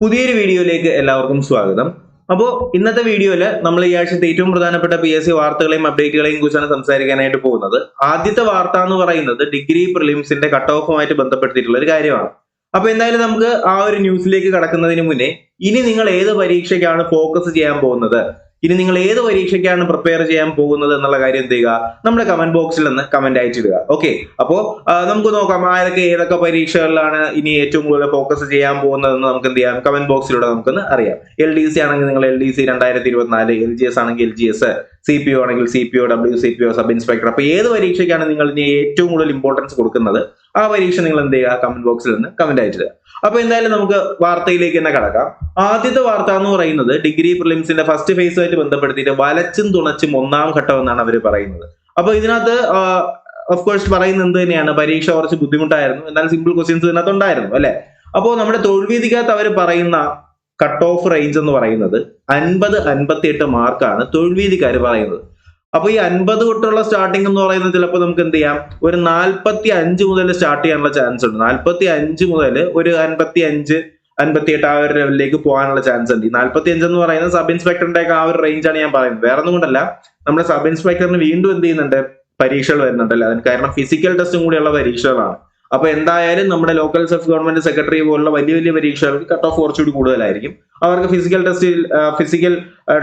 പുതിയൊരു വീഡിയോയിലേക്ക് എല്ലാവർക്കും സ്വാഗതം. അപ്പോൾ ഇന്നത്തെ വീഡിയോയിൽ നമ്മൾ ഈ ആഴ്ചത്തെ ഏറ്റവും പ്രധാനപ്പെട്ട പി എസ് സി വാർത്തകളെയും അപ്ഡേറ്റുകളെയും കുറിച്ചാണ് സംസാരിക്കാനായിട്ട് പോകുന്നത്. ആദ്യത്തെ വാർത്ത എന്ന് പറയുന്നത് ഡിഗ്രി പ്രിലിംസിന്റെ കട്ട് ഓഫുമായിട്ട് ബന്ധപ്പെടുത്തിയിട്ടുള്ള ഒരു കാര്യമാണ്. അപ്പൊ എന്തായാലും നമുക്ക് ആ ഒരു ന്യൂസിലേക്ക് കടക്കുന്നതിന് മുന്നേ ഇനി നിങ്ങൾ ഏത് പരീക്ഷയ്ക്കാണ് ഫോക്കസ് ചെയ്യാൻ പോകുന്നത്? ഇനി നിങ്ങൾ ഏത് പരീക്ഷയ്ക്കാണ് പ്രിപ്പയർ ചെയ്യാൻ പോകുന്നത് എന്നുള്ള കാര്യം എന്ത് ചെയ്യുക? നമ്മുടെ കമന്റ് ബോക്സിൽ നിന്ന് കമന്റ് അയച്ചിടുക ഓക്കെ അപ്പോ നമുക്ക് നോക്കാം ആരൊക്കെ ഏതൊക്കെ പരീക്ഷകളിലാണ് ഇനി ഏറ്റവും കൂടുതൽ ഫോക്കസ് ചെയ്യാൻ പോകുന്നതെന്ന് നമുക്ക് എന്ത് ചെയ്യാം? കമന്റ് ബോക്സിലൂടെ നമുക്കൊന്ന് അറിയാം. എൽ ഡി സി ആണെങ്കിൽ നിങ്ങൾ എൽ ഡി സി രണ്ടായിരത്തി ഇരുപത്തിനാല് എൽ ജി എസ് ആണെങ്കിൽ L G S C P O ആണെങ്കിൽ C P O W C P O sub inspector അപ്പൊ ഏത് പരീക്ഷയ്ക്കാണ് നിങ്ങൾ ഇനി ഏറ്റവും കൂടുതൽ ഇമ്പോർട്ടൻസ് കൊടുക്കുന്നത്? ആ പരീക്ഷ നിങ്ങൾ എന്ത് ചെയ്യുക? കമന്റ് ബോക്സിൽ നിന്ന് കമന്റ് അയച്ചിടുക അപ്പൊ എന്തായാലും നമുക്ക് വാർത്തയിലേക്ക് തന്നെ കടക്കാം. ആദ്യത്തെ വാർത്ത എന്ന് പറയുന്നത് ഡിഗ്രി പ്രിലിംസിന്റെ ഫസ്റ്റ് ഫേസുമായിട്ട് ബന്ധപ്പെടുത്തിയിട്ട് വലച്ചും തുണച്ചും ഒന്നാം ഘട്ടം എന്നാണ് അവർ പറയുന്നത്. അപ്പൊ ഇതിനകത്ത് ഓഫ് കോഴ്സ് പറയുന്നത് തന്നെയാണ്? പരീക്ഷ കുറച്ച് ബുദ്ധിമുട്ടായിരുന്നു. എന്നാൽ സിമ്പിൾ ക്വസ്റ്റ്യൻസ് ഇതിനകത്ത് ഉണ്ടായിരുന്നു അല്ലെ? അപ്പോൾ നമ്മുടെ തൊഴിൽവീതിക്കകത്ത് അവർ പറയുന്ന കട്ട് ഓഫ് റേഞ്ച് എന്ന് പറയുന്നത് അൻപത് അൻപത്തി എട്ട് മാർക്കാണ് തൊഴിൽവീതിക്കാർ പറയുന്നത്. അപ്പൊ ഈ അൻപത് തൊട്ടുള്ള സ്റ്റാർട്ടിംഗ് എന്ന് പറയുന്നത് ചിലപ്പോൾ നമുക്ക് എന്ത് ചെയ്യാം? ഒരു നാൽപ്പത്തി അഞ്ച് മുതൽ സ്റ്റാർട്ട് ചെയ്യാനുള്ള ചാൻസ് ഉണ്ട്. നാൽപ്പത്തി അഞ്ച് മുതൽ ഒരു അൻപത്തി അഞ്ച് അൻപത്തി എട്ട് ആ ഒരു ലെവലിലേക്ക് പോകാനുള്ള ചാൻസ് ഉണ്ട്. നാൽപ്പത്തി അഞ്ച് എന്ന് പറയുന്നത് സബ് ഇൻസ്പെക്ടറിന്റെ ഒക്കെ ആ ഒരു റേഞ്ചാണ് ഞാൻ പറയുന്നത്. വേറെ ഒന്നും കൊണ്ടല്ല. നമ്മുടെ സബ് ഇൻസ്പെക്ടറിന് വീണ്ടും എന്ത് ചെയ്യുന്നുണ്ട്? പരീക്ഷകൾ വരുന്നുണ്ടല്ലോ? അതിന് കാരണം ഫിസിക്കൽ ടെസ്റ്റും കൂടിയുള്ള പരീക്ഷകളാണ്. അപ്പൊ എന്തായാലും നമ്മുടെ ലോക്കൽ സെൽഫ് ഗവൺമെന്റ് സെക്രട്ടറി പോലുള്ള വലിയ വലിയ പരീക്ഷകൾക്ക് കട്ട് ഓഫ് കുറച്ചുകൂടി കൂടുതലായിരിക്കും. അവർക്ക് ഫിസിക്കൽ ടെസ്റ്റ് ഫിസിക്കൽ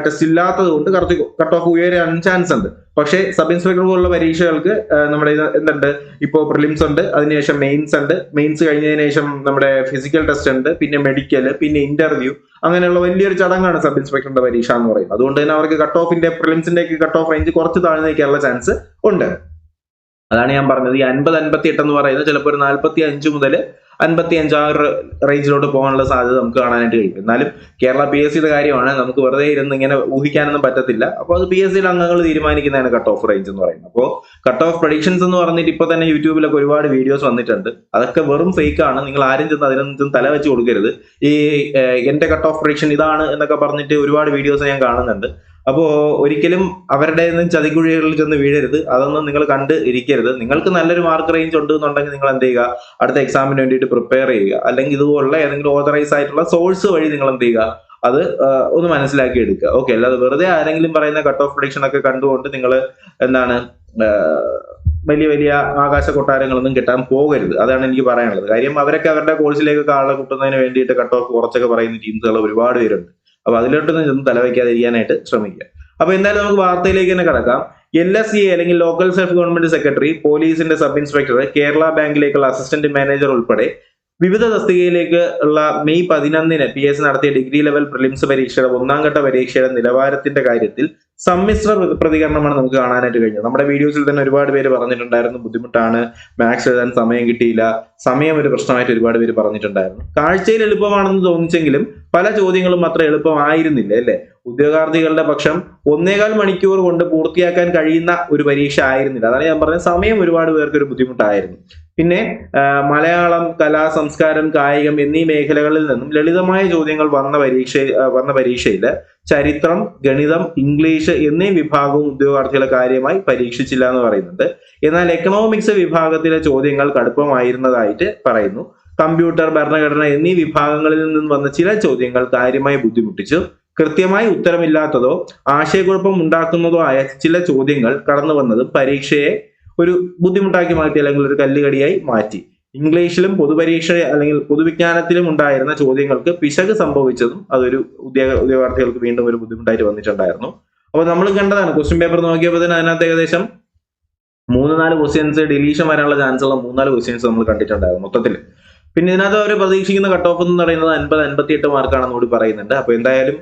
ടെസ്റ്റ് ഇല്ലാത്തത് കൊണ്ട് കറക്റ്റ് കട്ട് ഓഫ് ഉയരാൻ ചാൻസ് ഉണ്ട്. പക്ഷേ സബ് ഇൻസ്പെക്ടർ പോലുള്ള പരീക്ഷകൾക്ക് നമ്മുടെ എന്തുണ്ട്? ഇപ്പോൾ പ്രിലിംസ് ഉണ്ട് അതിനുശേഷം മെയിൻസ് ഉണ്ട്. മെയിൻസ് കഴിഞ്ഞതിന് ശേഷം നമ്മുടെ ഫിസിക്കൽ ടെസ്റ്റ് ഉണ്ട് പിന്നെ മെഡിക്കൽ പിന്നെ ഇന്റർവ്യൂ അങ്ങനെയുള്ള വലിയൊരു ചടങ്ങാണ് സബ് ഇൻസ്പെക്ടറിന്റെ പരീക്ഷ എന്ന് പറയുന്നത്. അതുകൊണ്ട് തന്നെ അവർക്ക് കട്ട് ഓഫിന്റെ പ്രിലിംസിന്റെ കട്ട് ഓഫ് റേഞ്ച് കുറച്ച് താഴ്ന്നേക്കാനുള്ള ചാൻസ് ഉണ്ട്. അതാണ് ഞാൻ പറഞ്ഞത്. ഈ അൻപത് അൻപത്തി എട്ട് എന്ന് പറയുന്നത് ചിലപ്പോൾ ഒരു നാൽപ്പത്തി അഞ്ച് മുതൽ അൻപത്തി അഞ്ചാറ് റേഞ്ചിലോട്ട് പോകാനുള്ള സാധ്യത നമുക്ക് കാണാനായിട്ട് കഴിയും. എന്നാലും കേരള പി എസ് സിയുടെ കാര്യമാണ്. നമുക്ക് വെറുതെ ഇരുന്ന് ഇങ്ങനെ ഊഹിക്കാനൊന്നും പറ്റത്തില്ല. അപ്പോൾ അത് പി എസ് സിയുടെ അംഗങ്ങൾ തീരുമാനിക്കുന്നതാണ് കട്ട് ഓഫ് റേഞ്ച് എന്ന് പറയുന്നത്. അപ്പോൾ കട്ട് ഓഫ് പ്രഡിക്ഷൻസ് എന്ന് പറഞ്ഞിട്ട് ഇപ്പോൾ തന്നെ യൂട്യൂബിലൊക്കെ ഒരുപാട് വീഡിയോസ് വന്നിട്ടുണ്ട്. അതൊക്കെ വെറും ഫേക്ക് ആണ്. നിങ്ങൾ ആരും ചെന്ന് അതിനൊന്നും തല വെച്ച് കൊടുക്കരുത്. ഈ എന്റെ കട്ട് ഓഫ് പ്രഡിക്ഷൻ ഇതാണ് എന്നൊക്കെ പറഞ്ഞിട്ട് ഒരുപാട് വീഡിയോസ് ഞാൻ കാണുന്നുണ്ട്. അപ്പോ ഒരിക്കലും അവരുടെ ഒന്നും ചതിക്കുഴികളിൽ ചെന്ന് വീഴരുത്. അതൊന്നും നിങ്ങൾ കണ്ട് ഇരിക്കരുത്. നിങ്ങൾക്ക് നല്ലൊരു മാർക്ക് റേഞ്ച് ഉണ്ട് എന്നുണ്ടെങ്കിൽ നിങ്ങൾ എന്ത് ചെയ്യുക? അടുത്ത എക്സാമിന് വേണ്ടിയിട്ട് പ്രിപ്പയർ ചെയ്യുക. അല്ലെങ്കിൽ ഇതുപോലുള്ള ഏതെങ്കിലും ഓതറൈസ് ആയിട്ടുള്ള സോഴ്സ് വഴി നിങ്ങൾ എന്ത് ചെയ്യുക? അത് ഒന്ന് മനസ്സിലാക്കി എടുക്കുക. ഓക്കെ അല്ലാതെ വെറുതെ ആരെങ്കിലും പറയുന്ന കട്ട് ഓഫ് പ്രൊഡിക്ഷൻ ഒക്കെ കണ്ടുകൊണ്ട് നിങ്ങൾ എന്താണ് വലിയ വലിയ ആകാശ കൊട്ടാരങ്ങളൊന്നും കിട്ടാൻ പോകരുത്. അതാണ് എനിക്ക് പറയാനുള്ളത്. കാര്യം അവരൊക്കെ അവരുടെ കോഴ്സിലേക്ക് ആളെ കൂട്ടുന്നതിന് വേണ്ടിയിട്ട് കട്ട് ഓഫ് കുറച്ചൊക്കെ പറയുന്ന ടീംസുകൾ ഒരുപാട് പേരുണ്ട്. അപ്പൊ അതിലോട്ടൊന്നും ചെന്ന് തലവയ്ക്കാതിരിക്കാനായിട്ട് ശ്രമിക്കുക. അപ്പൊ എന്തായാലും നമുക്ക് വാർത്തയിലേക്ക് തന്നെ കടക്കാം. എൽ എസ് സി അല്ലെങ്കിൽ ലോക്കൽ സെൽഫ് ഗവൺമെന്റ് സെക്രട്ടറി പോലീസിന്റെ സബ് ഇൻസ്പെക്ടർ കേരള ബാങ്കിലേക്കുള്ള അസിസ്റ്റന്റ് മാനേജർ ഉൾപ്പെടെ വിവിധ തസ്തികയിലേക്ക് ഉള്ള മെയ് പതിനൊന്നിന് പി എസ് നടത്തിയ ഡിഗ്രി ലെവൽ പ്രിലിംസ് പരീക്ഷയുടെ ഒന്നാം ഘട്ട പരീക്ഷയുടെ നിലവാരത്തിന്റെ കാര്യത്തിൽ സമ്മിശ്ര പ്രതികരണമാണ് നമുക്ക് കാണാനായിട്ട് കഴിഞ്ഞത്. നമ്മുടെ വീഡിയോസിൽ തന്നെ ഒരുപാട് പേര് പറഞ്ഞിട്ടുണ്ടായിരുന്നു ബുദ്ധിമുട്ടാണ് മാത്സ് എഴുതാൻ സമയം കിട്ടിയില്ല സമയം ഒരു പ്രശ്നമായിട്ട് ഒരുപാട് പേര് പറഞ്ഞിട്ടുണ്ടായിരുന്നു. കാഴ്ചയിൽ എളുപ്പമാണെന്ന് തോന്നിച്ചെങ്കിലും പല ചോദ്യങ്ങളും അത്ര എളുപ്പമായിരുന്നില്ല അല്ലേ? ഉദ്യോഗാർത്ഥികളുടെ പക്ഷം ഒന്നേകാൽ മണിക്കൂർ കൊണ്ട് പൂർത്തിയാക്കാൻ കഴിയുന്ന ഒരു പരീക്ഷ ആയിരുന്നില്ല. അതാണ് ഞാൻ പറഞ്ഞത്. സമയം ഒരുപാട് പേർക്ക് ഒരു ബുദ്ധിമുട്ടായിരുന്നു. പിന്നെ മലയാളം കലാ സംസ്കാരം കായികം എന്നീ മേഖലകളിൽ നിന്നും ലളിതമായ ചോദ്യങ്ങൾ വന്ന പരീക്ഷ വന്ന പരീക്ഷയിൽ ചരിത്രം ഗണിതം ഇംഗ്ലീഷ് എന്നീ വിഭാഗവും ഉദ്യോഗാർത്ഥികളെ കാര്യമായി പരീക്ഷിച്ചില്ല എന്ന് പറയുന്നുണ്ട്. എന്നാൽ എക്കണോമിക്സ് വിഭാഗത്തിലെ ചോദ്യങ്ങൾ കടുപ്പമായിരുന്നതായിട്ട് പറയുന്നു. കമ്പ്യൂട്ടർ ഭരണഘടന എന്നീ വിഭാഗങ്ങളിൽ നിന്ന് വന്ന ചില ചോദ്യങ്ങൾ കാര്യമായി ബുദ്ധിമുട്ടിച്ചു. കൃത്യമായി ഉത്തരമില്ലാത്തതോ ആശയക്കുഴപ്പം ഉണ്ടാക്കുന്നതോ ആയ ചില ചോദ്യങ്ങൾ കടന്നു വന്നതും പരീക്ഷയെ ഒരു ബുദ്ധിമുട്ടാക്കി മാറ്റി അല്ലെങ്കിൽ ഒരു കല്ലുകടിയായി മാറ്റി. ഇംഗ്ലീഷിലും പൊതുപരീക്ഷ അല്ലെങ്കിൽ പൊതുവിജ്ഞാനത്തിലും ഉണ്ടായിരുന്ന ചോദ്യങ്ങൾക്ക് പിശക് സംഭവിച്ചതും അതൊരു ഉദ്യോഗ ഉദ്യോഗാർത്ഥികൾക്ക് വീണ്ടും ഒരു ബുദ്ധിമുട്ടായിട്ട് വന്നിട്ടുണ്ടായിരുന്നു. അപ്പോൾ നമ്മൾ കണ്ടതാണ് ക്വസ്റ്റ്യൻ പേപ്പർ നോക്കിയപ്പോൾ തന്നെ അതിനകത്ത് ഏകദേശം മൂന്ന് നാല് ക്വസ്റ്റ്യൻസ് ഡിലീഷൻ വരാനുള്ള ചാൻസ് ഉള്ള മൂന്നാൽ ക്വസ്റ്റ്യൻസ് നമ്മൾ കണ്ടിട്ടുണ്ടായിരുന്നു മൊത്തത്തിൽ. പിന്നെ ഇതിനകത്ത് അവർ പ്രതീക്ഷിക്കുന്ന കട്ട് ഓഫ് എന്ന് പറയുന്നത് അൻപത് അൻപത്തി എട്ട് മാർക്കാണെന്ന് കൂടി പറയുന്നുണ്ട്. അപ്പൊ എന്തായാലും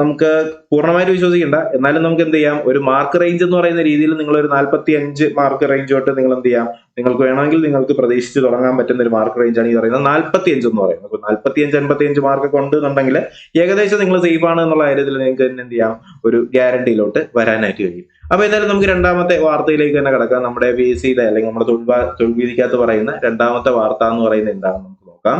നമുക്ക് പൂർണമായിട്ട് വിശ്വസിക്കണ്ട. എന്നാലും നമുക്ക് എന്ത് ചെയ്യാം? ഒരു മാർക്ക് റേഞ്ച് എന്ന് പറയുന്ന രീതിയിൽ നിങ്ങൾ ഒരു നാൽപ്പത്തി അഞ്ച് മാർക്ക് റേഞ്ച് തൊട്ട് നിങ്ങൾ എന്ത് ചെയ്യാം? നിങ്ങൾക്ക് വേണമെങ്കിൽ നിങ്ങൾക്ക് പ്രതീക്ഷിച്ച് തുടങ്ങാൻ പറ്റുന്ന ഒരു മാർക്ക് റേഞ്ച് ആണ് ഈ പറയുന്നത്. നാൽപ്പത്തി അഞ്ച് എന്ന് പറയുന്നത്. നാൽപ്പത്തി അഞ്ച് അൻപത്തി അഞ്ച് മാർക്ക് ഒക്കെ ഉണ്ട് എന്നുണ്ടെങ്കിൽ ഏകദേശം നിങ്ങൾ സേഫ് ആണ് എന്നുള്ള കാര്യത്തിൽ നിങ്ങൾക്ക് തന്നെ എന്ത് ചെയ്യാം? ഒരു ഗ്യാരണ്ടിയിലോട്ട് വരാനായിട്ട് കഴിയും. അപ്പൊ എന്തായാലും നമുക്ക് രണ്ടാമത്തെ വാർത്തയിലേക്ക് തന്നെ കിടക്കാം. നമ്മുടെ പി എസ് സിയിലെ അല്ലെങ്കിൽ നമ്മുടെ തൊഴിൽ തൊഴിൽ പറയുന്ന രണ്ടാമത്തെ വാർത്ത എന്ന് പറയുന്നത് എന്താണെന്ന് നമുക്ക് നോക്കാം.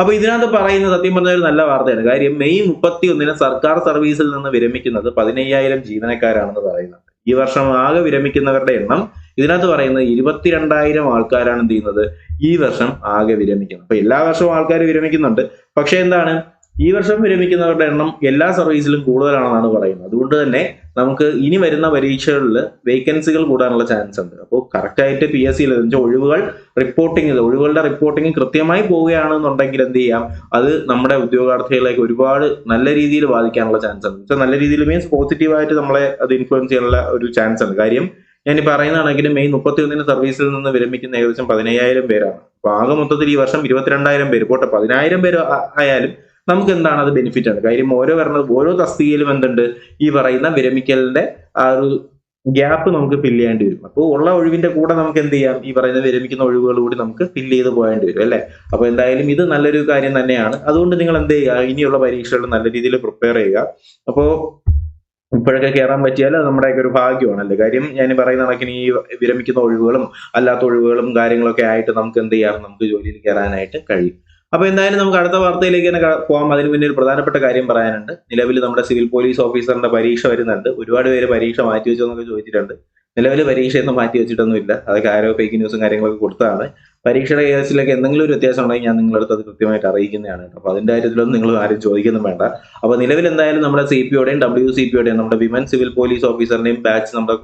അപ്പൊ ഇതിനകത്ത് പറയുന്നത് സത്യം പറഞ്ഞ ഒരു നല്ല വാർത്തയാണ്. കാര്യം മെയ് മുപ്പത്തി ഒന്നിന് സർക്കാർ സർവീസിൽ നിന്ന് വിരമിക്കുന്നത് പതിനയ്യായിരം ജീവനക്കാരാണെന്ന് പറയുന്നത് ഈ വർഷം ആകെ വിരമിക്കുന്നവരുടെ എണ്ണം ഇതിനകത്ത് പറയുന്നത് ഇരുപത്തിരണ്ടായിരം ആൾക്കാരാണ് എന്ത് ചെയ്യുന്നത്? ഈ വർഷം ആകെ വിരമിക്കുന്നത്. അപ്പൊ എല്ലാ വർഷവും ആൾക്കാർ വിരമിക്കുന്നുണ്ട്. പക്ഷെ എന്താണ്? ഈ വർഷം വിരമിക്കുന്നവരുടെ എണ്ണം എല്ലാ സർവീസിലും കൂടുതലാണെന്നാണ് പറയുന്നത്. അതുകൊണ്ട് തന്നെ നമുക്ക് ഇനി വരുന്ന പരീക്ഷകളിൽ വേക്കൻസികൾ കൂടാനുള്ള ചാൻസ് ഉണ്ട്. അപ്പോൾ കറക്റ്റായിട്ട് പി എസ് സിയിൽ ഒഴിവുകൾ റിപ്പോർട്ടിംഗ് ഒഴിവുകളുടെ റിപ്പോർട്ടിംഗ് കൃത്യമായി പോവുകയാണെന്നുണ്ടെങ്കിൽ എന്ത് ചെയ്യാം? അത് നമ്മുടെ ഉദ്യോഗാർത്ഥികളേക്ക് ഒരുപാട് നല്ല രീതിയിൽ ബാധിക്കാനുള്ള ചാൻസ് ഉണ്ട്. വെച്ചാൽ നല്ല രീതിയിൽ മീൻസ് പോസിറ്റീവായിട്ട് നമ്മളെ അത് ഇൻഫ്ലുവൻസ് ചെയ്യാനുള്ള ഒരു ചാൻസ് ഉണ്ട്. കാര്യം ഞാൻ ഈ പറയുന്നതാണെങ്കിൽ മെയ് മുപ്പത്തി ഒന്നിന് സർവീസിൽ നിന്ന് വിരമിക്കുന്ന ഏകദേശം പതിനയ്യായിരം പേരാണ്. അപ്പൊ ആകെ മൊത്തത്തിൽ ഈ വർഷം ഇരുപത്തിരണ്ടായിരം പേര്. പോട്ടെ പതിനായിരം പേര് ആയാലും നമുക്ക് എന്താണ് അത് ബെനിഫിറ്റ് ആണ്. കാര്യം ഓരോ വരണത് ഓരോ തസ്തികയിലും എന്തുണ്ട്? ഈ പറയുന്ന വിരമിക്കലിന്റെ ആ ഒരു ഗ്യാപ്പ് നമുക്ക് ഫില്ല് ചെയ്യേണ്ടി വരും. അപ്പോൾ ഉള്ള ഒഴിവിന്റെ കൂടെ നമുക്ക് എന്ത് ചെയ്യാം? ഈ പറയുന്ന വിരമിക്കുന്ന ഒഴിവുകൾ കൂടി നമുക്ക് ഫില്ല് ചെയ്ത് പോകേണ്ടി വരും അല്ലെ? അപ്പൊ എന്തായാലും ഇത് നല്ലൊരു കാര്യം തന്നെയാണ്. അതുകൊണ്ട് നിങ്ങൾ എന്ത് ചെയ്യുക? ഇനിയുള്ള പരീക്ഷകൾ നല്ല രീതിയിൽ പ്രിപ്പയർ ചെയ്യുക. അപ്പോ ഇപ്പോഴൊക്കെ കയറാൻ പറ്റിയാൽ അത് നമ്മുടെയൊക്കെ ഒരു ഭാഗ്യമാണല്ലേ? കാര്യം ഞാൻ പറയുന്ന കണക്കിന് ഈ വിരമിക്കുന്ന ഒഴിവുകളും അല്ലാത്ത ഒഴിവുകളും കാര്യങ്ങളൊക്കെ ആയിട്ട് നമുക്ക് എന്ത് ചെയ്യാം? നമുക്ക് ജോലിയിൽ കയറാനായിട്ട് കഴിയും. അപ്പൊ എന്തായാലും നമുക്ക് അടുത്ത വാർത്തയിലേക്ക് തന്നെ പോകാം അതിന് മുന്നേ ഒരു പ്രധാനപ്പെട്ട കാര്യം പറയാനുണ്ട്. നിലവിൽ നമ്മുടെ സിവിൽ പോലീസ് ഓഫീസറിന്റെ പരീക്ഷ വരുന്നുണ്ട്. ഒരുപാട് പേര് പരീക്ഷ മാറ്റി വെച്ചോ എന്നൊക്കെ ചോദിച്ചിട്ടുണ്ട്. നിലവിൽ പരീക്ഷയൊന്നും മാറ്റി വെച്ചിട്ടൊന്നുമില്ല. അതൊക്കെ ആരോ ഫേക്ക് ന്യൂസും കാര്യങ്ങളൊക്കെ കൊടുത്തതാണ്. പരീക്ഷയുടെ കേസിലൊക്കെ എന്തെങ്കിലും ഒരു വ്യത്യാസം ഉണ്ടെങ്കിൽ ഞാൻ നിങ്ങളടുത്ത് അത് കൃത്യമായിട്ട് അറിയിക്കുന്നതാണ്. അപ്പൊ അതിന്റെ കാര്യത്തിലൊന്നും നിങ്ങൾ ആരും ചോദിക്കുന്നു വേണ്ട. അപ്പൊ നിലവിൽ എന്തായാലും നമ്മുടെ സി പി ഒയുടെയും ഡബ്ല്യു സി പി ഒയുടെയും നമ്മുടെ വിമൻ സിവിൽ പോലീസ് ഓഫീസറിന്റെയും ബാച്ച് നമ്മുടെ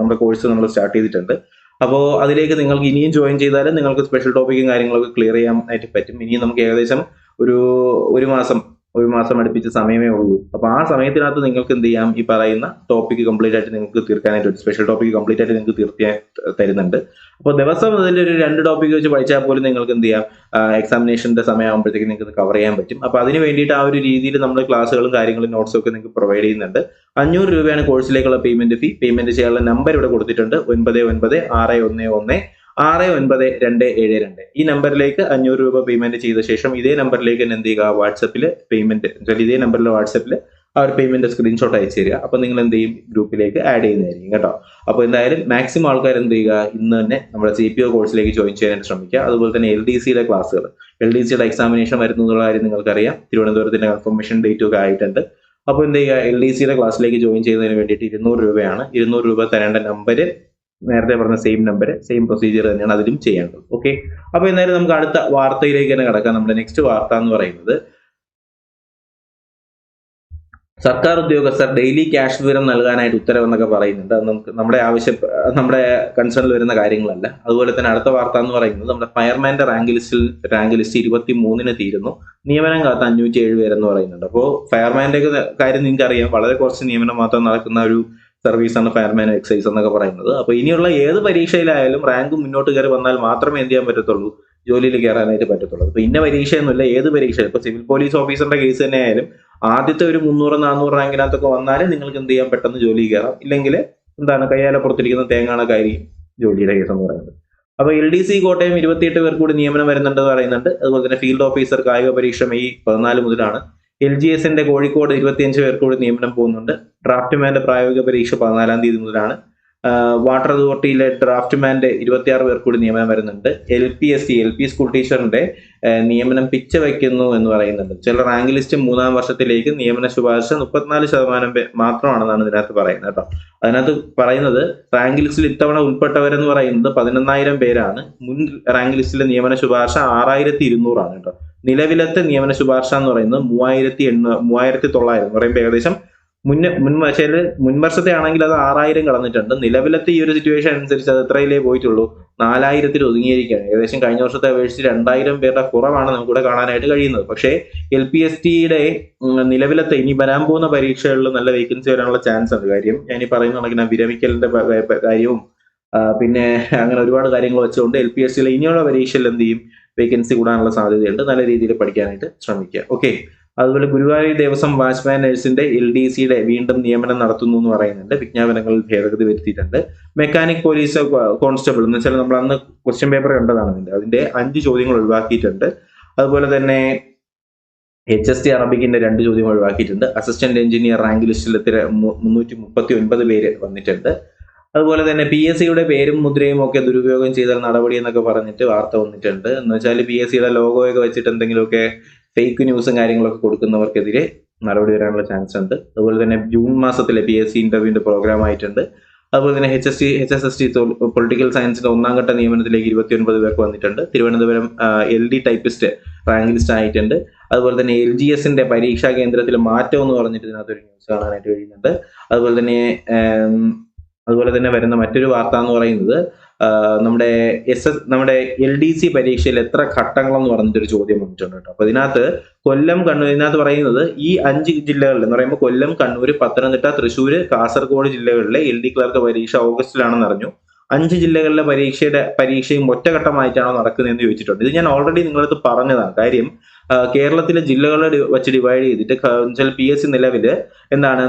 നമ്മുടെ കോഴ്സ് നമ്മൾ സ്റ്റാർട്ട് ചെയ്തിട്ടുണ്ട്. അപ്പോൾ അതിലേക്ക് നിങ്ങൾക്ക് ഇനിയും ജോയിൻ ചെയ്താലും നിങ്ങൾക്ക് സ്പെഷ്യൽ ടോപ്പിക്കും കാര്യങ്ങളൊക്കെ ക്ലിയർ ചെയ്യാൻ ആയിട്ട് പറ്റും. ഇനിയും നമുക്ക് ഏകദേശം ഒരു ഒരു മാസം ഒരു മാസം അടുപ്പിച്ച സമയമേ ഉള്ളൂ. അപ്പൊ ആ സമയത്തിനകത്ത് നിങ്ങൾക്ക് എന്ത് ചെയ്യാം? ഈ പറയുന്ന ടോപ്പിക് കംപ്ലീറ്റ് ആയിട്ട് നിങ്ങൾക്ക് തീർക്കാനായിട്ട് ഒരു സ്പെഷ്യൽ ടോപ്പിക് കംപ്ലീറ്റ് ആയിട്ട് നിങ്ങൾക്ക് തീർക്കാൻ തരുന്നുണ്ട്. അപ്പോൾ ദിവസം അതിന്റെ ഒരു രണ്ട് ടോപ്പിക് വെച്ച് പഠിച്ചാൽ പോലും നിങ്ങൾക്ക് എന്ത് ചെയ്യാം? എക്സാമിനേഷന്റെ സമയമാകുമ്പോഴത്തേക്ക് നിങ്ങൾക്ക് കവർ ചെയ്യാൻ പറ്റും. അപ്പൊ അതിന് വേണ്ടിയിട്ട് ആ ഒരു രീതിയിൽ നമ്മൾ ക്ലാസ്സുകളും കാര്യങ്ങളും നോട്ട്സും ഒക്കെ നിങ്ങൾക്ക് പ്രൊവൈഡ് ചെയ്യുന്നുണ്ട്. അഞ്ഞൂറ് രൂപയാണ് കോഴ്സിലേക്കുള്ള പേയ്മെന്റ് ഫീ പേയ്മെന്റ് ചെയ്യാനുള്ള നമ്പർ ഇവിടെ കൊടുത്തിട്ടുണ്ട്. ഒൻപത് ഒൻപത് ആറ് ഒന്ന് ഒന്ന്. ആറ് ഒൻപത് രണ്ട് ഏഴ് രണ്ട്. ഈ നമ്പറിലേക്ക് അഞ്ഞൂറ് രൂപ പേയ്മെന്റ് ചെയ്ത ശേഷം ഇതേ നമ്പറിലേക്ക് തന്നെ എന്ത് ചെയ്യുക? വാട്സപ്പിൽ പേയ്മെന്റ് ഇതേ നമ്പറിൽ വാട്സപ്പിൽ ആ ഒരു പേയ്മെന്റ് സ്ക്രീൻഷോട്ട് അയച്ചു തരിക. അപ്പൊ നിങ്ങൾ എന്ത് ചെയ്യും? ഗ്രൂപ്പിലേക്ക് ആഡ് ചെയ്യുന്നതായിരിക്കും കേട്ടോ. അപ്പോൾ എന്തായാലും മാക്സിമം ആൾക്കാർ എന്ത് ചെയ്യുക? ഇന്ന് തന്നെ നമ്മുടെ സി പി ഒ കോഴ്സിലേക്ക് ജോയിൻ ചെയ്യാനായിട്ട് ശ്രമിക്കുക. അതുപോലെ തന്നെ എൽ ഡി സിയുടെ ക്ലാസ്സുകൾ എൽ ഡി സിയുടെ എക്സാമിനേഷൻ വരുന്നുള്ള കാര്യം നിങ്ങൾക്കറിയാം. തിരുവനന്തപുരത്തിന്റെ കൺഫർമേഷൻ ഡേറ്റ് ഒക്കെ ആയിട്ടുണ്ട്. അപ്പോൾ എന്ത് ചെയ്യുക? എൽ ഡി സിയുടെ ക്ലാസ്സിലേക്ക് ജോയിൻ ചെയ്യുന്നതിന് വേണ്ടിയിട്ട് ഇരുന്നൂറ് രൂപയാണ്. ഇരുന്നൂറ് രൂപ തരേണ്ട നമ്പർ നേരത്തെ പറഞ്ഞ സെയിം നമ്പർ സെയിം പ്രൊസീജിയർ തന്നെയാണ് അതിലും ചെയ്യേണ്ടത്. ഓക്കെ അപ്പൊ എന്തായാലും നമുക്ക് അടുത്ത വാർത്തയിലേക്ക് തന്നെ കിടക്കാം. നമ്മുടെ നെക്സ്റ്റ് വാർത്ത എന്ന് പറയുന്നത് സർക്കാർ ഉദ്യോഗസ്ഥർ ഡെയിലി ക്യാഷ് വിവരം നൽകാനായിട്ട് ഉത്തരവെന്നൊക്കെ പറയുന്നുണ്ട്. അത് നമുക്ക് നമ്മുടെ ആവശ്യം നമ്മുടെ കൺസേണിൽ വരുന്ന കാര്യങ്ങളല്ല. അതുപോലെ തന്നെ അടുത്ത വാർത്ത എന്ന് പറയുന്നത് നമ്മുടെ ഫയർമാന്റെ റാങ്ക് ലിസ്റ്റിൽ റാങ്ക് ലിസ്റ്റ് ഇരുപത്തി മൂന്നിന് തീരുന്നു. നിയമനം കാത്ത അഞ്ഞൂറ്റി ഏഴ് പേരെന്ന് പറയുന്നുണ്ട്. അപ്പോൾ ഫയർമാന്റെ കാര്യം നിങ്ങൾക്ക് അറിയാം വളരെ കുറച്ച് നിയമനം മാത്രം നടക്കുന്ന ഒരു സർവീസാണ് ഫയർമാൻ എക്സൈസ് എന്നൊക്കെ പറയുന്നത്. അപ്പൊ ഇനിയുള്ള ഏത് പരീക്ഷയിലായാലും റാങ്ക് മുന്നോട്ട് കയറി വന്നാൽ മാത്രമേ എന്ത് ചെയ്യാൻ പറ്റത്തുള്ളൂ? ജോലിയിൽ കയറാനായിട്ട് പറ്റത്തുള്ളൂ. ഇപ്പൊ ഇന്ന പരീക്ഷയൊന്നുമില്ല ഏത് പരീക്ഷ ഇപ്പൊ സിവിൽ പോലീസ് ഓഫീസറിന്റെ കേസ് തന്നെ ആയാലും ആദ്യത്തെ ഒരു മുന്നൂറ് നാനൂറ് റാങ്കിനകത്തൊക്കെ വന്നാൽ നിങ്ങൾക്ക് എന്ത് ചെയ്യാൻ പെട്ടെന്ന് ജോലി കയറാം. ഇല്ലെങ്കിൽ എന്താണ് കയ്യാല പുറത്തിരിക്കുന്ന തേങ്ങാണക്കാരി ജോലിയുടെ കേസ് എന്ന് പറയുന്നത്. അപ്പൊ എൽ ഡി സി കോട്ടയം ഇരുപത്തിയെട്ട് പേർ കൂടി നിയമനം വരുന്നുണ്ട് പറയുന്നുണ്ട്. അതുപോലെ തന്നെ ഫീൽഡ് ഓഫീസർ കായിക പരീക്ഷ മെയ് പതിനാല് മുതലാണ്. എൽ ജി എസിന്റെ കോഴിക്കോട് ഇരുപത്തിയഞ്ച് പേർക്കൂടി കൂടി നിയമനം പോകുന്നുണ്ട്. ഡ്രാഫ്റ്റ്മാന്റെ പ്രായോഗിക പരീക്ഷ പതിനാലാം തീയതി മുതലാണ്. വാട്ടർ അതോറിറ്റിയിലെ ഡ്രാഫ്റ്റ്മാന്റെ ഇരുപത്തിയാറ് പേർ കൂടി നിയമനം വരുന്നുണ്ട്. L P S C L P school ടീച്ചറിന്റെ നിയമനം പിച്ച വയ്ക്കുന്നു എന്ന് പറയുന്നുണ്ട്. ചില റാങ്ക് ലിസ്റ്റ് മൂന്നാം വർഷത്തിലേക്ക് നിയമന ശുപാർശ മുപ്പത്തിനാല് ശതമാനം മാത്രമാണെന്നാണ് ഇതിനകത്ത് പറയുന്നത് കേട്ടോ. അതിനകത്ത് പറയുന്നത് റാങ്ക് ലിസ്റ്റിൽ ഇത്തവണ ഉൾപ്പെട്ടവരെന്ന് പറയുന്നത് പതിനൊന്നായിരം പേരാണ്. മുൻ റാങ്ക് ലിസ്റ്റിലെ നിയമന ശുപാർശ ആറായിരത്തി ഇരുന്നൂറാണ് കേട്ടോ. നിലവിലത്തെ നിയമന ശുപാർശ എന്ന് പറയുന്നത് മൂവായിരത്തി എണ്ണൂ മൂവായിരത്തി തൊള്ളായിരം എന്ന് പറയുമ്പോൾ ഏകദേശം പക്ഷേ മുൻവർഷത്തെ ആണെങ്കിൽ അത് ആറായിരം കടന്നിട്ടുണ്ട്. നിലവിലത്തെ ഈ ഒരു സിറ്റുവേഷൻ അനുസരിച്ച് അത് എത്രയിലേ പോയിട്ടുള്ളൂ? നാലായിരത്തിൽ ഒതുങ്ങിയിരിക്കുകയാണ്. ഏകദേശം കഴിഞ്ഞ വർഷത്തെ അപേക്ഷിച്ച് രണ്ടായിരം പേരുടെ കുറവാണ് നമുക്കിവിടെ കാണാനായിട്ട് കഴിയുന്നത്. പക്ഷേ എൽ പി എസ് ടിയുടെ നിലവിലത്തെ ഇനി വരാൻ പോകുന്ന പരീക്ഷകളിൽ നല്ല വേക്കൻസി വരാനുള്ള ചാൻസ് ഉണ്ട്. കാര്യം ഞാൻ ഈ പറയുന്ന കണക്കിന് വിരമിക്കലിന്റെ കാര്യവും പിന്നെ അങ്ങനെ ഒരുപാട് കാര്യങ്ങൾ വെച്ചുകൊണ്ട് എൽ പി എസ് ടിയിലെ ഇനിയുള്ള പരീക്ഷയിൽ എന്ത് ചെയ്യും? വേക്കൻസി കൂടാനുള്ള സാധ്യതയുണ്ട്. നല്ല രീതിയിൽ പഠിക്കാനായിട്ട് ശ്രമിക്കുക. ഓക്കെ അതുപോലെ ഗുരുവായൂർ ദേവസ്വം വാച്ച്മാൻ നഴ്സിന്റെ എൽ ഡി സിയുടെ വീണ്ടും നിയമനം നടത്തുന്നു എന്ന് പറയുന്നുണ്ട്. വിജ്ഞാപനങ്ങളിൽ ഭേദഗതി വരുത്തിയിട്ടുണ്ട്. മെക്കാനിക് പോലീസ് കോൺസ്റ്റബിൾ എന്ന് വെച്ചാൽ നമ്മൾ അന്ന് ക്വസ്റ്റ്യൻ പേപ്പർ കണ്ടതാണ് അതിന്റെ. അതിന്റെ അഞ്ച് ചോദ്യങ്ങൾ ഒഴിവാക്കിയിട്ടുണ്ട്. അതുപോലെ തന്നെ എച്ച് എസ് ടി അറബിക്കിന്റെ രണ്ട് ചോദ്യങ്ങൾ ഒഴിവാക്കിയിട്ടുണ്ട്. അസിസ്റ്റന്റ് എഞ്ചിനീയർ റാങ്ക് ലിസ്റ്റിൽ എത്തിയ മുന്നൂറ്റി മുപ്പത്തി ഒൻപത് പേര് വന്നിട്ടുണ്ട്. അതുപോലെ തന്നെ പി എസ് സിയുടെ പേരും മുദ്രയും ഒക്കെ ദുരുപയോഗം ചെയ്താൽ നടപടി എന്നൊക്കെ പറഞ്ഞിട്ട് വാർത്ത വന്നിട്ടുണ്ട്. എന്ന് വെച്ചാൽ പി എസ് സിയുടെ ലോഗോയൊക്കെ വെച്ചിട്ട് എന്തെങ്കിലുമൊക്കെ ഫേക്ക് ന്യൂസും കാര്യങ്ങളൊക്കെ കൊടുക്കുന്നവർക്കെതിരെ നടപടി വരാനുള്ള ചാൻസ് ഉണ്ട്. അതുപോലെ തന്നെ ജൂൺ മാസത്തിലെ പി എസ് സി ഇന്റർവ്യൂവിന്റെ പ്രോഗ്രാം ആയിട്ടുണ്ട്. അതുപോലെ തന്നെ H S T H S S T political സയൻസിന്റെ ഒന്നാം ഘട്ട നിയമനത്തിലേക്ക് ഇരുപത്തിയൊൻപത് പേർക്ക് വന്നിട്ടുണ്ട്. Thiruvananthapuram L D typist rank list ആയിട്ടുണ്ട്. അതുപോലെ തന്നെ എൽ ജി എസിന്റെ പരീക്ഷാ കേന്ദ്രത്തിൽ മാറ്റം എന്ന് പറഞ്ഞിട്ട് ഇതിനകത്തൊരു ന്യൂസ് കാണാനായിട്ട് കഴിയുന്നുണ്ട്. അതുപോലെ തന്നെ അതുപോലെ തന്നെ വരുന്ന മറ്റൊരു വാർത്ത എന്ന് പറയുന്നത് നമ്മുടെ എസ് എസ് നമ്മുടെ എൽ ഡി സി പരീക്ഷയിൽ എത്ര ഘട്ടങ്ങളെന്ന് പറഞ്ഞിട്ടൊരു ചോദ്യം വന്നിട്ടുണ്ട് കേട്ടോ. അപ്പൊ ഇതിനകത്ത് കൊല്ലം കണ്ണൂർ ഇതിനകത്ത് പറയുന്നത് ഈ അഞ്ച് ജില്ലകളിൽ എന്ന് പറയുമ്പോൾ കൊല്ലം കണ്ണൂർ പത്തനംതിട്ട തൃശ്ശൂർ കാസർഗോഡ് ജില്ലകളിലെ എൽ ഡി ക്ലർക്ക് പരീക്ഷ ഓഗസ്റ്റിലാണെന്ന് അറിഞ്ഞു. അഞ്ച് ജില്ലകളിലെ പരീക്ഷയുടെ പരീക്ഷയും ഒറ്റഘട്ടമായിട്ടാണോ നടക്കുന്നതെന്ന് ചോദിച്ചിട്ടുണ്ട്. ഇത് ഞാൻ ഓൾറെഡി നിങ്ങളടുത്ത് പറഞ്ഞതാണ്. കാര്യം കേരളത്തിലെ ജില്ലകളെ വെച്ച് ഡിവൈഡ് ചെയ്തിട്ട് വെച്ചാൽ പി എസ് സി നിലവിൽ എന്താണ്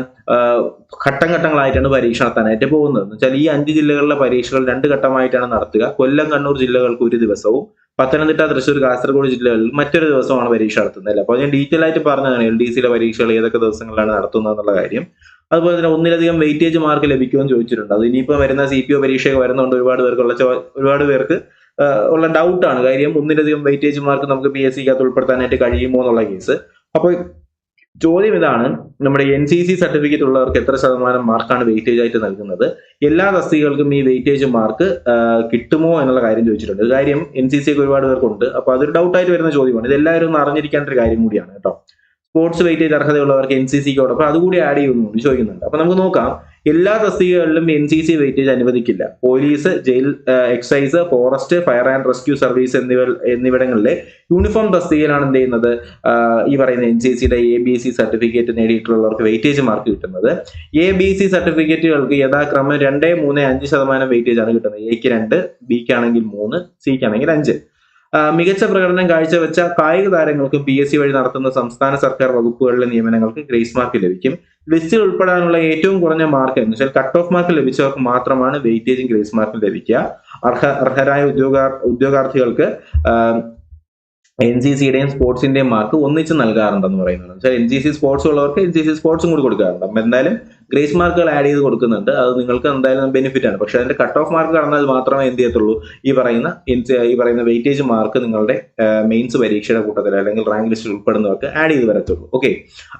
ഘട്ടം ഘട്ടങ്ങളായിട്ടാണ് പരീക്ഷ നടത്താനായിട്ട് പോകുന്നത്. എന്ന് വെച്ചാൽ ഈ അഞ്ച് ജില്ലകളിലെ പരീക്ഷകൾ രണ്ട് ഘട്ടമായിട്ടാണ് നടത്തുക. കൊല്ലം കണ്ണൂർ ജില്ലകൾക്ക് ഒരു ദിവസവും പത്തനംതിട്ട തൃശ്ശൂർ കാസർഗോഡ് ജില്ലകളിൽ മറ്റൊരു ദിവസമാണ് പരീക്ഷ നടത്തുന്നത്. അല്ലേ അപ്പോൾ ഞാൻ ഡീറ്റെയിൽ ആയിട്ട് പറഞ്ഞതാണ് എൽ ഡി സിയിലെ പരീക്ഷകൾ ഏതൊക്കെ ദിവസങ്ങളിലാണ് നടത്തുന്നത് എന്നുള്ള കാര്യം. അതുപോലെ തന്നെ ഒന്നിലധികം വെയിറ്റേജ് മാർക്ക് ലഭിക്കുമെന്ന് ചോദിച്ചിട്ടുണ്ട്. അത് ഇനിയിപ്പോൾ വരുന്ന സി പി ഒ പരീക്ഷയൊക്കെ വരുന്നതുകൊണ്ട് ഒരുപാട് പേർക്കുള്ള ഒരുപാട് പേർക്ക് ഉള്ള ഡൗട്ടാണ് കാര്യം ഒന്നിലധികം വെയിറ്റേജ് മാർക്ക് നമുക്ക് പി എസ് സിക്കകത്ത് ഉൾപ്പെടുത്താനായിട്ട് കഴിയുമോ എന്നുള്ള കേസ് അപ്പോൾ ചോദ്യം ഇതാണ് നമ്മുടെ എൻ സി സി സർട്ടിഫിക്കറ്റ് ഉള്ളവർക്ക് എത്ര ശതമാനം മാർക്കാണ് വെയിറ്റേജ് ആയിട്ട് നൽകുന്നത്? എല്ലാ തസ്തികകൾക്കും ഈ വെയിറ്റേജ് മാർക്ക് കിട്ടുമോ എന്നുള്ള കാര്യം ചോദിച്ചിട്ടുണ്ട്. കാര്യം എൻ സി സി ഒക്കെ ഒരുപാട് പേർക്കുണ്ട്. അപ്പൊ അതൊരു ഡൗട്ടായിട്ട് വരുന്ന ചോദ്യമാണ്. ഇത് എല്ലാവരും ഒന്ന് അറിഞ്ഞിരിക്കേണ്ട ഒരു കാര്യം കൂടിയാണ് കേട്ടോ. സ്പോർട്സ് വെയിറ്റേജ് അർഹതയുള്ളവർക്ക് എൻ സി സിക്കോടൊപ്പം അതുകൂടി ആഡ് ചെയ്യുന്നു. ചോദിക്കുന്നുണ്ട്. അപ്പൊ നമുക്ക് നോക്കാം. എല്ലാ തസ്തികകളിലും എൻ സി സി വെയിറ്റേജ് അനുവദിക്കില്ല. Police jail excise forest fire and rescue service എന്നിവ എന്നിവിടങ്ങളിലെ യൂണിഫോം തസ്തികയിലാണ് എന്ത് ചെയ്യുന്നത്? ഈ പറയുന്ന എൻ സി സിയുടെ എ ബി സി സർട്ടിഫിക്കറ്റ് നേടിയിട്ടുള്ളവർക്ക് വെയിറ്റേജ് മാർക്ക് കിട്ടുന്നത്. എ ബി സി സർട്ടിഫിക്കറ്റുകൾക്ക് യഥാക്രമം രണ്ട് മൂന്ന് അഞ്ച് ശതമാനം വെയിറ്റേജ് ആണ് കിട്ടുന്നത്. എക്ക് രണ്ട് ബിക്ക് ആണെങ്കിൽ മൂന്ന് സിക്ക് ആണെങ്കിൽ അഞ്ച്. മികച്ച പ്രകടനം കാഴ്ചവെച്ച കായിക താരങ്ങൾക്ക് പി എസ് സി വഴി നടത്തുന്ന സംസ്ഥാന സർക്കാർ വകുപ്പുകളിലെ നിയമനങ്ങൾക്ക് ഗ്രേസ് മാർക്ക് ലഭിക്കും. ലിസ്റ്റിൽ ഉൾപ്പെടാനുള്ള ഏറ്റവും കുറഞ്ഞ മാർക്ക് എന്ന് വെച്ചാൽ കട്ട് ഓഫ് മാർക്ക് ലഭിച്ചവർക്ക് മാത്രമാണ് വെയിറ്റേജും ഗ്രേസ് മാർക്കും ലഭിക്കുക. അർഹ അർഹരായ ഉദ്യോഗാർ ഉദ്യോഗാർത്ഥികൾക്ക് എൻ സി സിയുടെയും സ്പോർട്സിന്റെയും മാർക്ക് ഒന്നിച്ച് നൽകാറുണ്ടെന്ന് പറയുന്നത്. എൻ സി സി സ്പോർട്സ് ഉള്ളവർക്ക് എൻ സി സി സ്പോർട്സും കൂടി കൊടുക്കാറുണ്ട്. അപ്പം എന്തായാലും ഗ്രേസ് മാർക്കുകൾ ആഡ് ചെയ്ത് കൊടുക്കുന്നുണ്ട്. അത് നിങ്ങൾക്ക് എന്തായാലും ബെനിഫിറ്റ് ആണ്. പക്ഷെ അതിന്റെ കട്ട് ഓഫ് മാർക്ക് കടന്നാൽ മാത്രമേ എന്ത് ചെയ്യത്തുള്ളൂ? ഈ പറയുന്ന ഈ പറയുന്ന വെയിറ്റേജ് മാർക്ക് നിങ്ങളുടെ മെയിൻസ് പരീക്ഷയുടെ കൂട്ടത്തിൽ അല്ലെങ്കിൽ റാങ്ക് ലിസ്റ്റിൽ ഉൾപ്പെടുന്നവർക്ക് ആഡ് ചെയ്ത് വരത്തുള്ളൂ. ഓക്കെ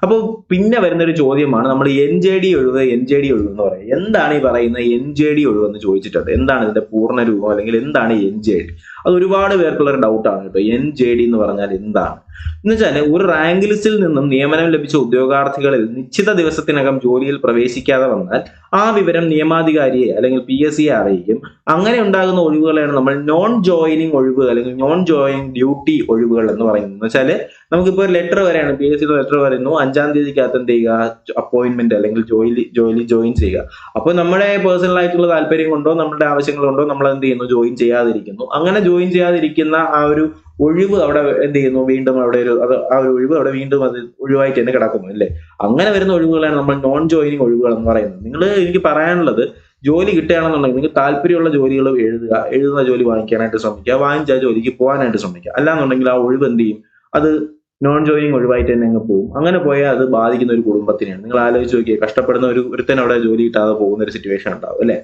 അപ്പോൾ പിന്നെ വരുന്ന ഒരു ചോദ്യമാണ് നമ്മൾ എൻ ജെ ഡി ഒഴിവ് എൻ ജെ ഡി ഒഴിവ് എന്ന് പറയുന്നത് എന്താണ് ഈ പറയുന്ന എൻ ജെ ഡി ഒഴിവ് എന്ന് ചോദിച്ചിട്ടുണ്ട്. എന്താണ് ഇതിന്റെ പൂർണ രൂപം അല്ലെങ്കിൽ എന്താണ് എൻ ജെ ഡി അത് ഒരുപാട് പേർക്കുള്ള ഒരു ഡൗട്ടാണ് കേട്ടോ. എൻ ജെ ഡി എന്ന് പറഞ്ഞാൽ എന്താണ്? എന്ന് വെച്ചാൽ ഒരു റാങ്ക് ലിസ്റ്റിൽ നിന്നും നിയമനം ലഭിച്ച ഉദ്യോഗാർത്ഥികളിൽ നിശ്ചിത ദിവസത്തിനകം ജോലിയിൽ പ്രവേശിക്കാതെ വന്നാൽ ആ വിവരം നിയമാധികാരിയെ അല്ലെങ്കിൽ പി എസ് സിയെ അറിയിക്കും. അങ്ങനെ ഉണ്ടാകുന്ന ഒഴിവുകളെയാണ് നമ്മൾ നോൺ ജോയിനിങ് ഒഴിവുകൾ അല്ലെങ്കിൽ നോൺ ജോയിനിങ് ഡ്യൂട്ടി ഒഴിവുകൾ എന്ന് പറയുന്നത്. എന്ന് വെച്ചാൽ നമുക്കിപ്പോൾ ഒരു ലെറ്റർ വരെയാണ് പി എസ് സിയുടെ ലെറ്റർ വരുന്നു അഞ്ചാം തീയതിക്കകത്ത് എന്ത് ചെയ്യുക? അപ്പോയിന്റ്മെന്റ് അല്ലെങ്കിൽ ജോലി ജോലി ജോയിൻ ചെയ്യുക. അപ്പോൾ നമ്മുടെ പേഴ്സണൽ ആയിട്ടുള്ള താല്പര്യം കൊണ്ടോ നമ്മുടെ ആവശ്യങ്ങൾ കൊണ്ടോ നമ്മൾ എന്ത് ചെയ്യുന്നു? ജോയിൻ ചെയ്യാതിരിക്കുന്നു. അങ്ങനെ ജോയിൻ ചെയ്യാതിരിക്കുന്ന ആ ഒരു ഒഴിവ് അവിടെ എന്ത് ചെയ്യുന്നു? വീണ്ടും അവിടെ ഒരു അത് ആ ഒരു ഒഴിവ് അവിടെ വീണ്ടും അത് ഒഴിവായിട്ട് തന്നെ കിടക്കുന്നു അല്ലേ? അങ്ങനെ വരുന്ന ഒഴിവുകളാണ് നമ്മൾ നോൺ ജോയിനിങ് ഒഴിവുകൾ എന്ന് പറയുന്നത്. നിങ്ങൾ എനിക്ക് പറയാനുള്ളത് ജോലി കിട്ടുകയാണെന്നുണ്ടെങ്കിൽ നിങ്ങൾക്ക് താല്പര്യമുള്ള ജോലികൾ എഴുതുക. എഴുതുന്ന ജോലി വാങ്ങിക്കാനായിട്ട് ശ്രമിക്കുക. വാങ്ങിച്ച ജോലിക്ക് പോകാനായിട്ട് ശ്രമിക്കുക. അല്ലാന്നുണ്ടെങ്കിൽ ആ ഒഴിവ് എന്ത് ചെയ്യും? അത് നോൺ ജോയിനിങ് ഒഴിവായിട്ട് തന്നെ അങ്ങ് പോകും അങ്ങനെ പോയാൽ അത് ബാധിക്കുന്ന ഒരു കുടുംബത്തിനെയാണ്. നിങ്ങൾ ആലോചിച്ച് നോക്കിയാൽ കഷ്ടപ്പെടുന്ന ഒരു ഒരുത്തൻ അവിടെ ജോലി കിട്ടാതെ പോകുന്ന ഒരു സിറ്റുവേഷൻ ഉണ്ടാവും അല്ലേ?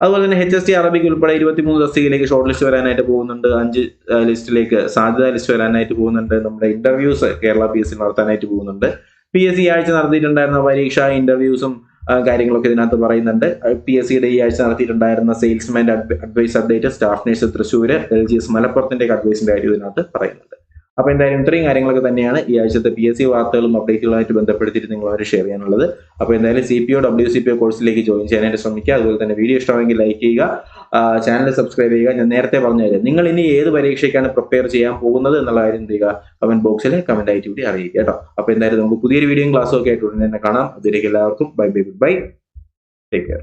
അതുപോലെ തന്നെ എച്ച് എസ് ടി അറബിക്ക് ഉൾപ്പെടെ ഇരുപത്തിമൂന്ന് തസ്തികയിലേക്ക് ഷോർട്ട് ലിസ്റ്റ് വരാനായിട്ട് പോകുന്നുണ്ട്. അഞ്ച് ലിസ്റ്റിലേക്ക് സാധ്യതാ ലിസ്റ്റ് വരാനായിട്ട് പോകുന്നുണ്ട്. നമ്മുടെ interviews Kerala P S C നടത്താനായിട്ട് പോകുന്നുണ്ട്. പി എസ് സി ആഴ്ച നടത്തിയിട്ടുണ്ടായിരുന്ന പരീക്ഷ ഇന്റർവ്യൂസും കാര്യങ്ങളൊക്കെ ഇതിനകത്ത് പറയുന്നുണ്ട്. പി എസ് സിയുടെ ഈ ആഴ്ച നടത്തിയിട്ടുണ്ടായിരുന്ന salesman advice update staff nurse Thrissur L G S മലപ്പുറത്തിന്റെ അഡ്വൈസിന്റെ കാര്യം ഇതിനകത്ത് പറയുന്നുണ്ട്. അപ്പൊ എന്തായാലും ഇത്രയും കാര്യങ്ങളൊക്കെ തന്നെയാണ് ഈ ആഴ്ചത്തെ പി എസ് സി വാർത്തകളും അപ്ഡേറ്റുകളുമായിട്ട് ബന്ധപ്പെടുത്തിയിട്ട് നിങ്ങളവരെ ഷെയർ ചെയ്യാനുള്ളത്. അപ്പൊ എന്തായാലും C P O W C P O കോഴ്സിലേക്ക് ജോയിൻ ചെയ്യാനായിട്ട് ശ്രമിക്കുക. അതുപോലെ തന്നെ വീഡിയോ ഇഷ്ടമെങ്കിൽ ലൈക്ക് ചെയ്യുക. ചാനൽ സബ്സ്ക്രൈബ് ചെയ്യുക. ഞാൻ നേരത്തെ പറഞ്ഞു തരാം നിങ്ങൾ ഇനി ഏത് പരീക്ഷയ്ക്കാണ് പ്രിപ്പയർ ചെയ്യാൻ പോകുന്നത് എന്നുള്ള കാര്യം ചെയ്യുക? കമന്റ് ബോക്സിൽ കമന്റ് ആയിട്ട് കൂടി അറിയിക്കുക കേട്ടോ. അപ്പൊ എന്തായാലും നമുക്ക് പുതിയൊരു വീഡിയോയും ക്ലാസ്സും ഒക്കെ ആയിട്ട് ഉടനെ തന്നെ കാണാം. അതിലേക്ക് എല്ലാവർക്കും. Bye bye goodbye take care